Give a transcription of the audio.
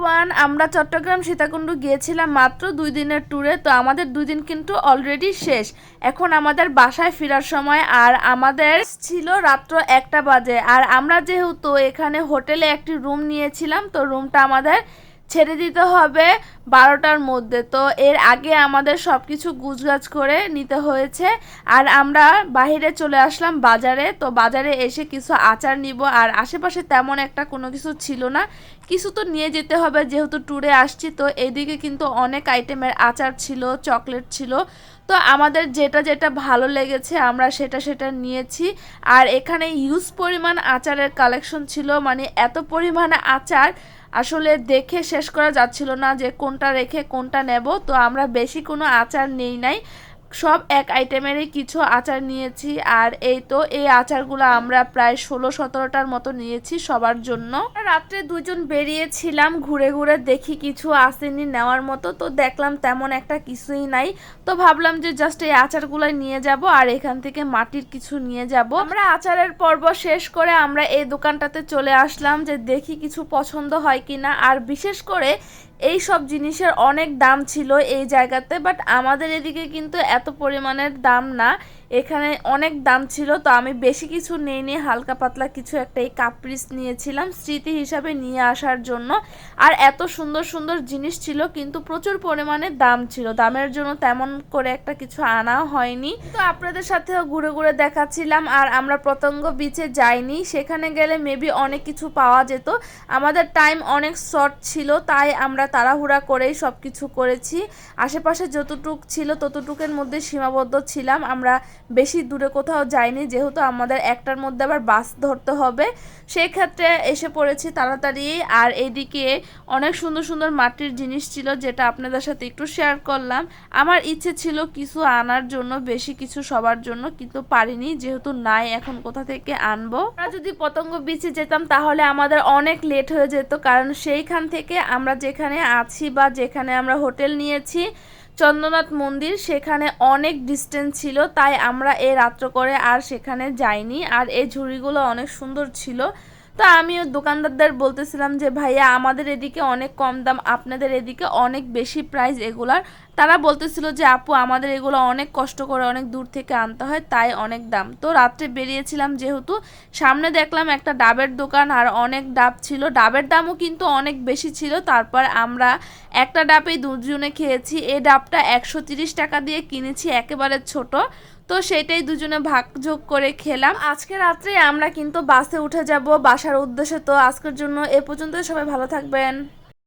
Everyone আমরা চট্টগ্রাম সীতাকুণ্ড গিয়েছিলাম মাত্র দুই দিনের ট্যুরে তো আমাদের দুই দিন কিন্তু অলরেডি শেষ। এখন আমাদের বাসায় ফেরার সময়, আর আমাদের ছিল রাত্র একটা বাজে। আর আমরা যেহেতু এখানে হোটেলে একটি রুম নিয়েছিলাম, তো রুমটা আমাদের ছেড়ে দিতে হবে। বারোটার মধ্যে। তো এর আগে আমাদের সব কিছু গুছগাছ করে নিতে হয়েছে। আর আমরা বাইরে চলে আসলাম বাজারে। তো বাজারে এসে কিছু আচার নিব। আর আশেপাশে তেমন একটা কোনো কিছু ছিল না। কিছু তো নিয়ে যেতে হবে যেহেতু ট্যুরে আসছি। তো এদিকে কিন্তু অনেক আইটেমের আচার ছিল, চকলেট ছিল। তো আমাদের যেটা যেটা ভালো লেগেছে আমরা সেটা সেটা নিয়েছি। আর এখানে ইউজ পরিমাণ আচারের কালেকশন ছিল। মানে এত পরিমাণে আচার আসলে দেখে শেষ করা যাচ্ছিল না যে কোনটা রেখে কোনটা নেব? তো আমরা বেশি কোনো আচার নেই নাই। সব এক আইটেমেরই কিছু আচার নিয়েছি। আর এই তো, এই আচারগুলো আমরা প্রায় ষোলো সতেরোটার মতো নিয়েছি সবার জন্য। রাত্রে দুজন বেরিয়েছিলাম ঘুরে ঘুরে দেখি কিছু আসেনি নেওয়ার মতো। তো দেখলাম তেমন একটা কিছুই নাই। তো ভাবলাম যে জাস্ট এই আচারগুলোই নিয়ে যাব আর এখান থেকে মাটির কিছু নিয়ে যাব। আমরা আচারের পর্ব শেষ করে আমরা এই দোকানটাতে চলে আসলাম যে দেখি কিছু পছন্দ হয় কিনা। আর বিশেষ করে এই সব জিনিসের অনেক দাম ছিল এই জায়গাতে বাট আমাদের এদিকে কিন্তু এত পরিমাণের দাম না। এখানে অনেক দাম ছিল, তো আমি বেশি কিছু নেই নিয়ে হালকা পাতলা কিছু একটা এই কাপ্রিস নিয়েছিলাম স্মৃতি হিসাবে নিয়ে আসার জন্য। আর এত সুন্দর সুন্দর জিনিস ছিল, কিন্তু প্রচুর পরিমাণে দাম ছিল। দামের জন্য তেমন করে একটা কিছু আনা হয়নি। তো আপনাদের সাথেও ঘুরে ঘুরে দেখাচ্ছিলাম, আর আমরা পতঙ্গ বিচে যাইনি। সেখানে গেলে মেবি অনেক কিছু পাওয়া যেত। আমাদের টাইম অনেক শর্ট ছিল, তাই আমরা তাড়াহুড়া করেই সব কিছু করেছি। আশেপাশে যতটুক ছিল ততটুকের মধ্যে সীমাবদ্ধ ছিলাম। আমরা বেশি দূরে কোথাও যাইনি, যেহেতু আমাদের একটার মধ্যে আবার বাস ধরতে হবে। সেই ক্ষেত্রে এসে পড়েছি তাড়াতাড়ি। আর এদিকে অনেক সুন্দর সুন্দর মাটির জিনিস ছিল যেটা আপনাদের সাথে একটু শেয়ার করলাম। আমার ইচ্ছে ছিল কিছু আনার জন্য, বেশি কিছু সবার জন্য, কিন্তু পারিনি, যেহেতু নাই এখন কোথা থেকে আনব? আমরা যদি পতঙ্গ বিচে যেতাম, তাহলে আমাদের অনেক লেট হয়ে যেত, কারণ সেইখান থেকে আমরা যেখানে আছি বা যেখানে আমরা হোটেল নিয়েছি, চন্দ্রনাথ মন্দির সেখানে অনেক ডিস্টেন্স ছিল, তাই আমরা এ রাত্র করে আর সেখানে যাইনি। আর এই ঝুড়িগুলো অনেক সুন্দর ছিল। তো আমিও দোকানদারদের বলতেছিলাম যে, ভাইয়া, আমাদের এদিকে অনেক কম দাম, আপনাদের এদিকে অনেক বেশি প্রাইস এগুলার। তারা বলতেছিল যে, আপু, আমাদের এগুলো অনেক কষ্ট করে অনেক দূর থেকে আনতে হয়, তাই অনেক দাম। তো রাত্রে বেরিয়েছিলাম যেহেতু, সামনে দেখলাম একটা ডাবের দোকান আর অনেক ডাব ছিল। ডাবের দামও কিন্তু অনেক বেশি ছিল। তারপর আমরা একটা ডাবেই দুজনে খেয়েছি। এই ডাবটা একশো টাকা দিয়ে কিনেছি, একেবারে ছোট। তো সেটাই দুজনে ভাগ ভাগযোগ করে খেলাম। আজকে রাত্রে আমরা কিন্তু বাসে উঠে যাব, বাসার উদ্দেশ্যে। তো আজকের জন্য এ পর্যন্ত সবাই ভালো থাকবেন।